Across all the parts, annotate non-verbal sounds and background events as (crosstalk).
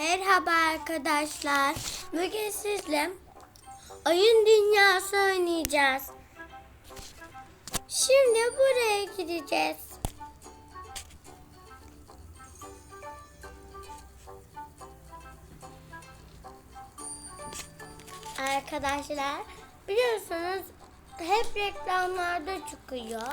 Merhaba arkadaşlar. Bugün sizle oyun dünyası oynayacağız. Şimdi buraya gideceğiz. Arkadaşlar biliyorsunuz hep reklamlarda çıkıyor.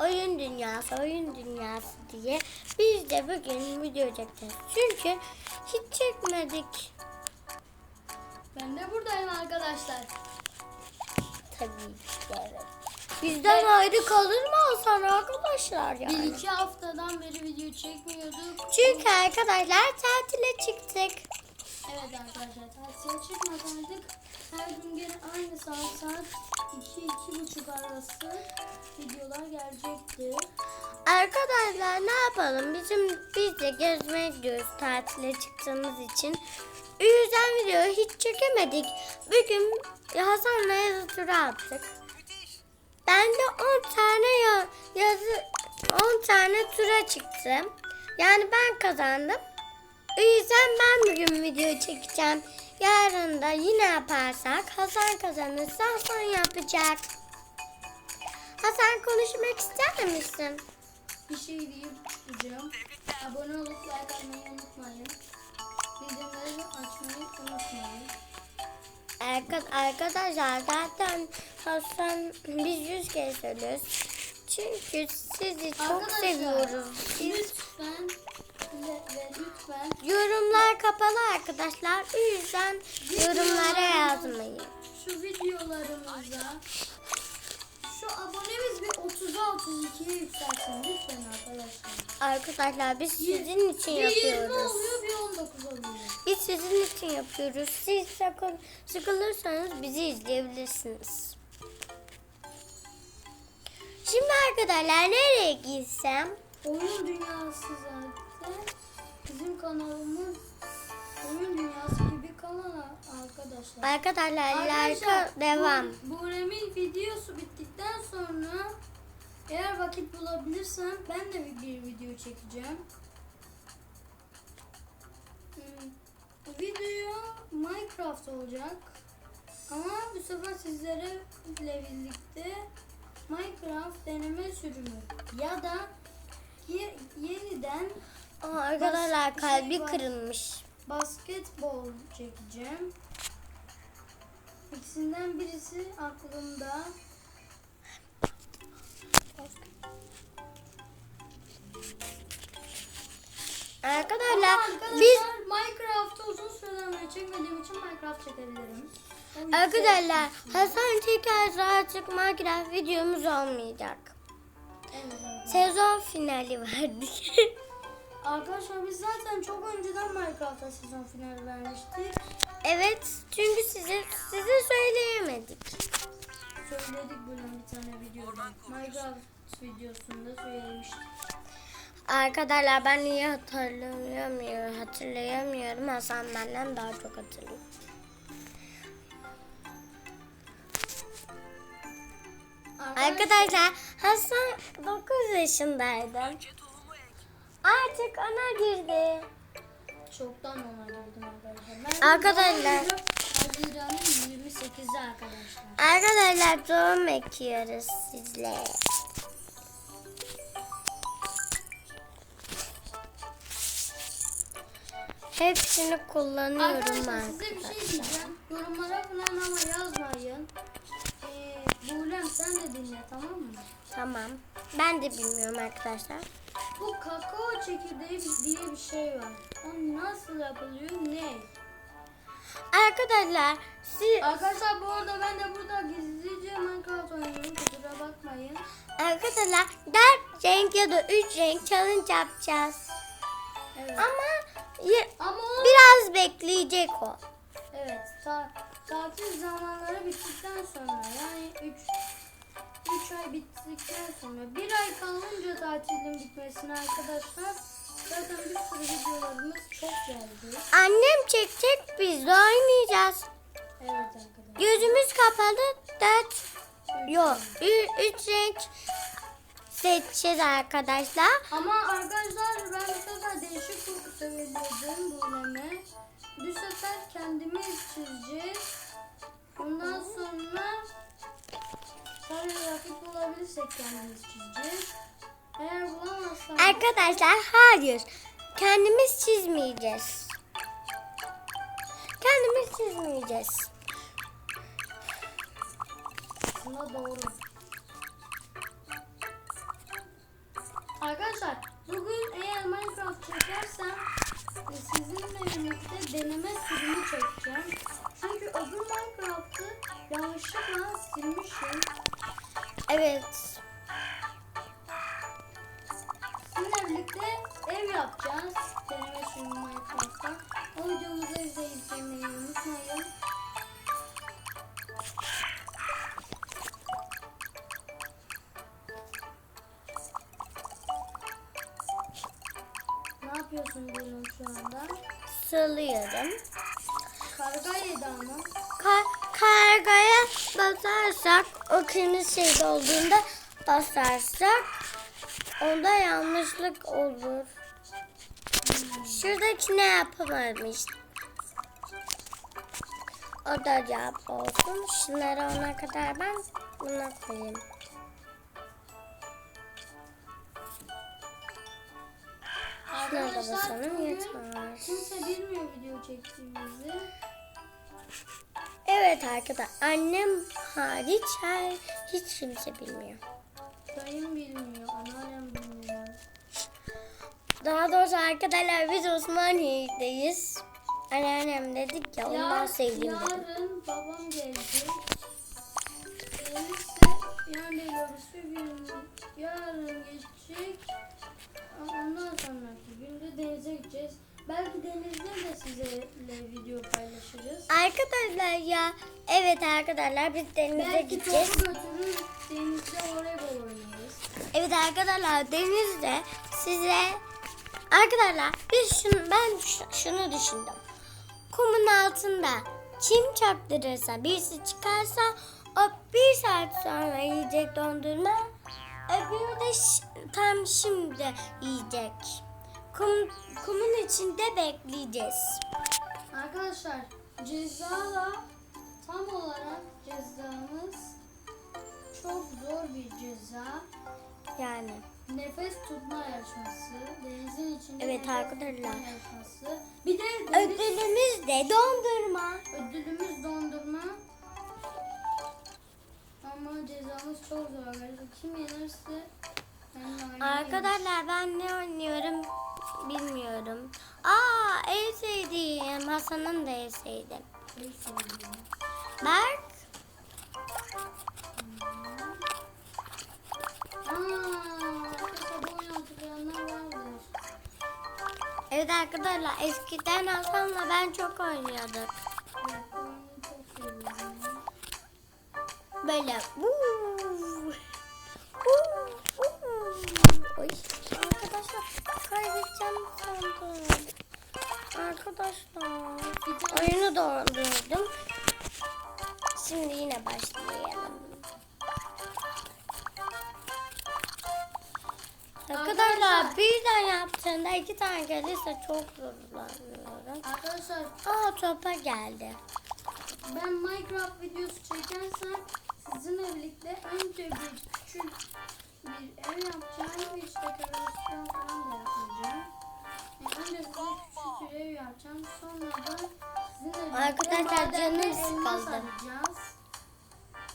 Oyun dünyası, oyun dünyası diye. Biz de bugün video çekeceğiz. Çünkü hiç çekmedik. Ben de buradayım arkadaşlar. Tabii ki evet. Bizden ayrı kalır mı Hasan arkadaşlar Bir yani? iki haftadan beri video çekmiyorduk. Çünkü arkadaşlar tatile çıktık. Evet arkadaşlar tatile çıkmasaydık her gün gene aynı saat saat 2-2.30 arası videolar gelecekti. Arkadaşlar ne yapalım? Bizim biz de gezmeye gidiyoruz tatile çıktığımız için. O yüzden videoyu hiç çekemedik. Bugün Hasan'la yazı tura attık. Ben de 10 tane ya- yazı 10 tane tura çıktım. Yani ben kazandım. O yüzden ben bugün video çekeceğim. Yarın da yine yaparsak Hasan kazanırsa Hasan yapacak. Hasan konuşmak ister misin? Bir şey diyeyim diyeceğim. Abone olup like atmayı unutmayın. Bildirimleri açmayı unutmayın. Arka- Arkadaşlar zaten Hasan biz yüz kere söylüyoruz. Çünkü sizi çok Arkadaşlar, seviyoruz. Biz Lütfen lütfen yorumlar kapalı arkadaşlar. O yüzden yorumlara yazmayın. şu videolarımıza şu abonemiz bir 30'a 32'ye yükselsin lütfen arkadaşlar. Arkadaşlar biz sizin için Bir 20 yapıyoruz. oluyor bir 19 oluyor. Biz sizin için yapıyoruz. Siz sakın sıkılırsanız bizi izleyebilirsiniz. Şimdi arkadaşlar nereye gitsem? Oyun dünyası zaten bizim kanalımız oyun dünyası gibi kanal arkadaşlar. Arkadaşlar Arkadaşlar, devam. Bu, bu Remil videosu bittikten sonra eğer vakit bulabilirsem ben de bir video çekeceğim. Hmm, Bu video Minecraft olacak. Ama bu sefer sizlere ile birlikte Minecraft deneme sürümü ya da ye- yeniden Aa, arkadaşlar Bas- kalbi şey kırılmış. basketbol çekeceğim. İkisinden birisi aklımda. Arkadaşlar arkadaşlar biz Minecraft'ı uzun süreden beri çekmediğim için Minecraft çekebilirim. Arkadaşlar Hasan çekerse artık Minecraft videomuz olmayacak. Evet, evet. Sezon finali verdik. (laughs) Arkadaşlar biz zaten çok önceden Minecraft'a sezon finali vermiştik. evet çünkü size size söyleyemedik. Söyledik böyle bir tane videoda. Minecraft videosunda söylemiştik. Arkadaşlar ben niye hatırlayamıyorum, hatırlayamıyorum. Hasan benden daha çok hatırlıyor. Arkadaşlar Hasan 9 yaşındaydı. Artık ona girdi. Çoktan ona girdim arkadaşlar. Ben Arkadaşlar. Haziran'ın 28'i arkadaşlar. Arkadaşlar tohum ekiyoruz sizle. Hepsini kullanıyorum Arkadaşlar size bir arkadaşlar. şey diyeceğim. Yorumlara falan ama yazmayın. Ee, Buğlem sen de dinle tamam mı? Tamam. Ben de bilmiyorum arkadaşlar. Bu kakao çekirdeği diye bir şey var. O nasıl yapılıyor? Ne? Arkadaşlar siz Arkadaşlar bu arada ben de burada gizlice Minecraft oynuyorum. Kusura bakmayın. arkadaşlar 4 renk ya da 3 renk challenge yapacağız. Evet. Ama Ama o biraz bekleyecek o. Evet, ta- tatil zamanları bittikten sonra yani 3 3 ay bittikten sonra bir ay kalınca tatilin bitmesine arkadaşlar zaten bir sürü videolarımız çok geldi. Annem çekecek biz de oynayacağız. Evet arkadaşlar. Gözümüz kapalı 4 yok 3 renk seçeceğiz arkadaşlar. Ama arkadaşlar ben bu sefer değişik kurgu sevebilirdim Buğlem'e. Bu sefer kendimiz çizeceğiz. Ondan sonra kendimiz çizeceğiz. Eğer bulamazsak Arkadaşlar hayır. Kendimiz çizmeyeceğiz. Kendimiz çizmeyeceğiz. aslında doğru. Evet. Kırmızı şey olduğunda basarsak onda yanlışlık olur. Şuradaki ne yapamamış? O da cevap olsun. Şunları ona kadar ben buna koyayım. Şunları da basalım yeter. kimse bilmiyor video çektiğimizi. Evet arkadaşlar annem hariç her hiç kimse bilmiyor. Dayım bilmiyor, anneannem bilmiyor. Daha doğrusu arkadaşlar biz Osmaniye'deyiz. Anneannem dedik ya ondan dedim. yarın babam gelecek. Gelirse yarın değil öbürsü gün yarın geçecek. Ondan sonraki günde denize gideceğiz. Belki denizde de sizlerle video paylaşırız. Arkadaşlar ya evet arkadaşlar biz denize Belki gideceğiz. topu götürür denizde voleybol oynarız. Evet arkadaşlar denizde size arkadaşlar biz şunu ben şunu düşündüm. Kumun altında çim çaktırırsa birisi çıkarsa o bir saat sonra yiyecek dondurma öbürü de tam şimdi yiyecek. Kum, kumun içinde bekleyeceğiz. Arkadaşlar cezala tam olarak cezamız çok zor bir ceza. Yani Nefes tutma yarışması, denizin içinde Evet arkadaşlar. yarışması. Bir de deniz, ödülümüz de dondurma. ödülümüz dondurma. Ama cezamız çok zor. Kim yenerse aynı Arkadaşlar ben ne oynuyorum bilmiyorum. Aa en sevdiğim Hasan'ın da en sevdiğim. Berk. Evet arkadaşlar eskiden Hasan'la ben çok oynuyorduk. Evet, bu oyunu dondurdum. Şimdi yine başlayalım. Arkadaşlar Arkadaşlar. birden yaptığında iki tane gelirse çok zorlanıyorum. Arkadaşlar Aa topa geldi. Ben Minecraft videosu çekersem sizinle birlikte önce bir küçük bir ev yapacağım. Hiç dekorasyon falan da yapmayacağım. Yani önce size küçük bir ev yapacağım. Sonra da Arkadaşlar, canım sıkıldı.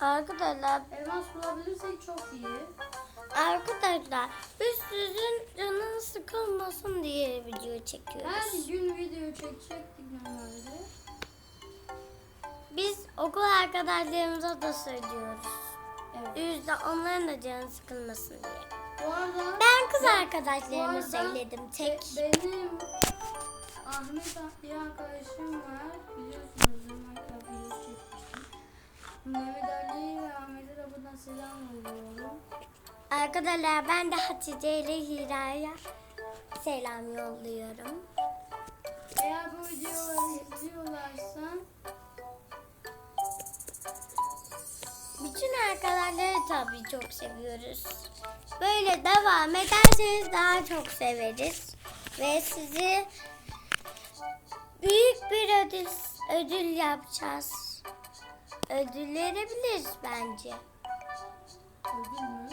Arkadaşlar Elmas bulabilirsek çok iyi. Arkadaşlar biz sizin canınız sıkılmasın diye video çekiyoruz. Her gün video çekecektik normalde. Biz okul arkadaşlarımıza da söylüyoruz. Evet. O yüzden onların da canı sıkılmasın diye. Bu arada Ben kız Bu arkadaşlarıma söyledim tek. Benim Ahmet diye arkadaşım var. Biliyorsunuz Minecraft videosu çekmiştim. Mehmet Ali ve Ahmet'e de buradan selam yolluyorum. Arkadaşlar ben de Hatice ile Hira'ya selam yolluyorum. Eğer bu videoları izliyorlarsa Bütün arkadaşları tabii çok seviyoruz. böyle devam ederseniz daha çok severiz. Ve sizi büyük bir ödül, ödül yapacağız. Ödül verebiliriz bence. Ödül mü?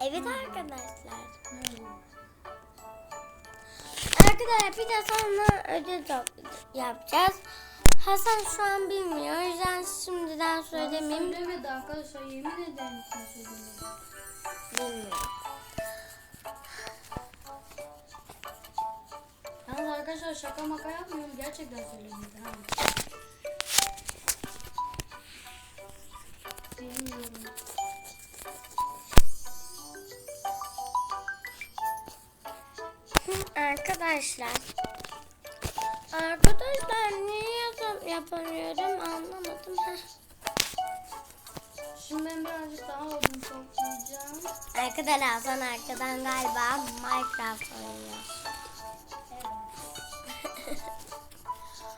Evet arkadaşlar. Ne ödül? Arkadaşlar bir de sonra ödül yapacağız. Hasan şu an bilmiyor. O yüzden şimdiden söylemeyeyim. Söylemedi arkadaşlar yemin ederim söylemedi. Bilmiyorum. Arkadaşlar şaka maka yapmıyorum gerçekten söylemedi. Ha. Bilmiyorum. Arkadaşlar. Arkadaşlar niye yazım yapamıyorum anlamadım. Heh. Şimdi ben birazcık daha odun toplayacağım. Arkadaşlar Hasan arkadan galiba Minecraft oynuyor.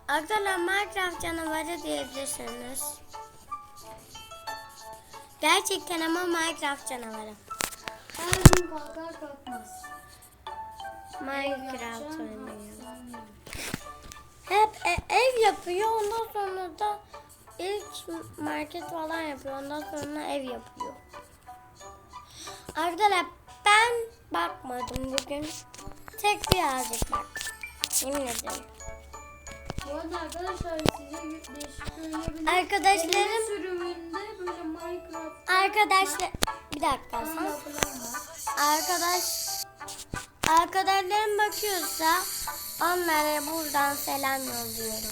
Arkadaşlar Minecraft canavarı diyebilirsiniz. Gerçekten ama Minecraft canavarı. Her gün kalkar kalkmaz. Minecraft oynuyor. Hep e- ev yapıyor ondan sonra da ilk market falan yapıyor ondan sonra ev yapıyor. Arkadaşlar ben bakmadım bugün. Tek birazcık bak. Yemin ederim. Bu arada arkadaşlar size bir değişik söyleyebilirim. Arkadaşlarım- Deneme sürümünde böyle Minecraft Arkadaşlar bir dakika. Arkadaş arkadaşlarım bakıyorsa onlara buradan selam yolluyorum.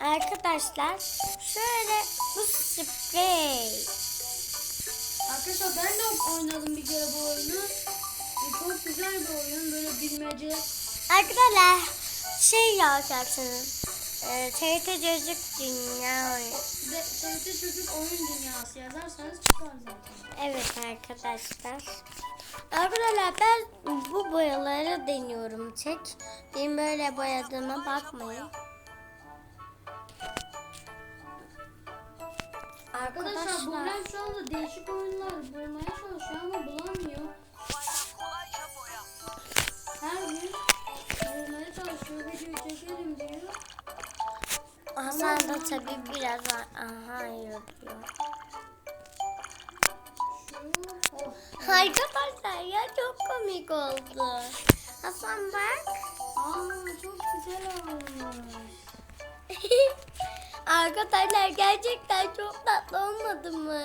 Arkadaşlar şöyle bu sprey. Arkadaşlar ben de oynadım bir kere bu oyunu. E, Çok güzel bir oyun böyle bilmece. Arkadaşlar şey yapacaksınız. E, TRT Çocuk Dünya oyunu. TRT Çocuk Oyun Dünyası yazarsanız çıkar zaten. Evet arkadaşlar. Arkadaşlar ben bu boyaları deniyorum tek. Benim böyle boyadığıma bakmayın. Arkadaşlar Arkadaşlar Buğrem şu anda değişik oyunlar bulmaya çalışıyor ama bulamıyor. Bulmaya çalışıyor, video çekelim diyor. Hasan da tabii biraz aha. Şu, oh. Arkadaşlar ya çok komik oldu. Hasan bak. Aa çok güzel olmuş. Arkadaşlar gerçekten çok tatlı olmadı mı?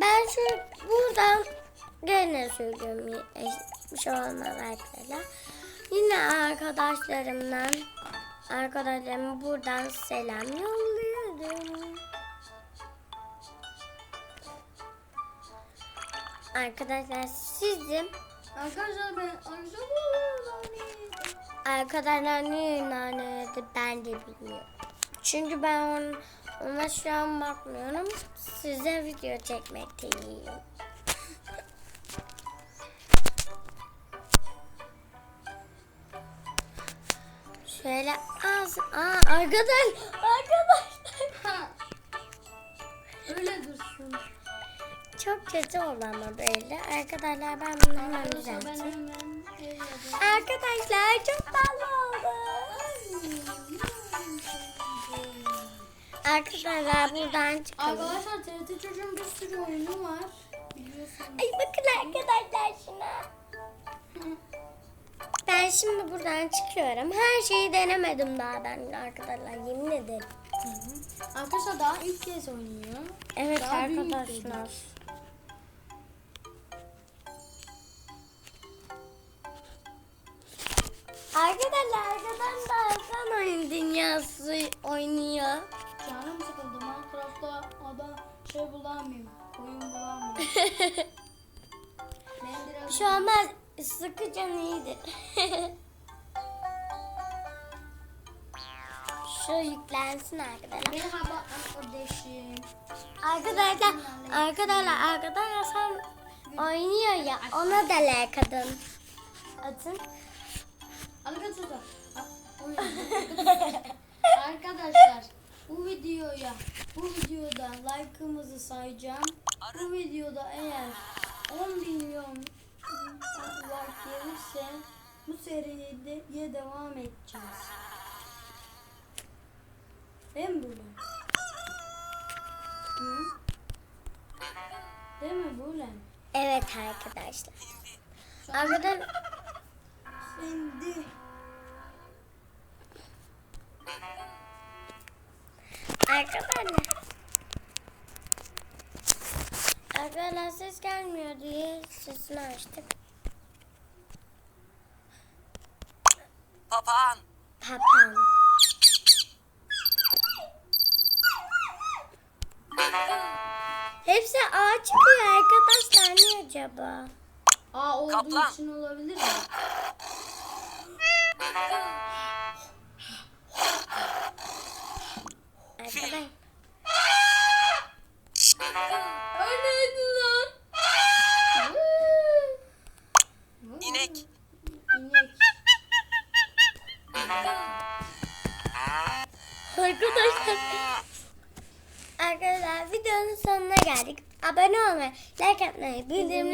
Ben şu buradan gene söylüyorum bir şey olmaz arkadaşlar. Yine arkadaşlarımdan arkadaşlarıma buradan selam yolluyorum. Arkadaşlar sizin Arkadaşlar ben Arkadaşlar ne naneydi ben de bilmiyorum. Çünkü ben on, ona şu an bakmıyorum. Size video çekmekteyim. Şöyle az. Aa arkadaş. Arkadaşlar. (laughs) Öyle dursun. Çok kötü oldu ama böyle. Arkadaşlar ben bunu hemen yapayım. Arkadaşlar çok tatlı oldu. Arkadaşlar buradan çıkalım. Arkadaşlar TRT Çocuğun bir sürü oyunu var. Biliyorsunuz. Ay bakın arkadaşlar şuna. Ben şimdi buradan çıkıyorum. Her şeyi denemedim daha ben arkadaşlar yemin ederim. Arkadaşlar daha ilk kez oynuyor. Evet Daha arkadaşlar. Arkadaşlar arkadan da Hasan oyun dünyası oynuyor. Canım sıkıldı. Minecraft'ta ada şey bulamıyorum. Oyun bulamıyorum. (laughs) ben biraz... Şu an ben sıkı can iyidir. (laughs) Şu yüklensin arkadaşlar. Merhaba arkadaşım. Arkadaşlar, arkadaşlar, arkadaşlar Hasan oynuyor ya ona da like atın. Atın. Arkadaşlar. (laughs) Arkadaşlar. bu videoya bu videoda like'ımızı sayacağım. Bu videoda eğer 10 milyon gelirse bu seriye devam edeceğiz. Mi Bule? Hı? Değil mi Bule? Evet arkadaşlar. Arkadaşlar Şimdi Arkadaşlar. Arkadaşlar ses gelmiyor diye sesini açtık. Papağan. Papağan. Hepsi ağa çıkıyor arkadaşlar. Ne acaba? A olduğu Kaplan. için olabilir mi? (laughs) like atmayı,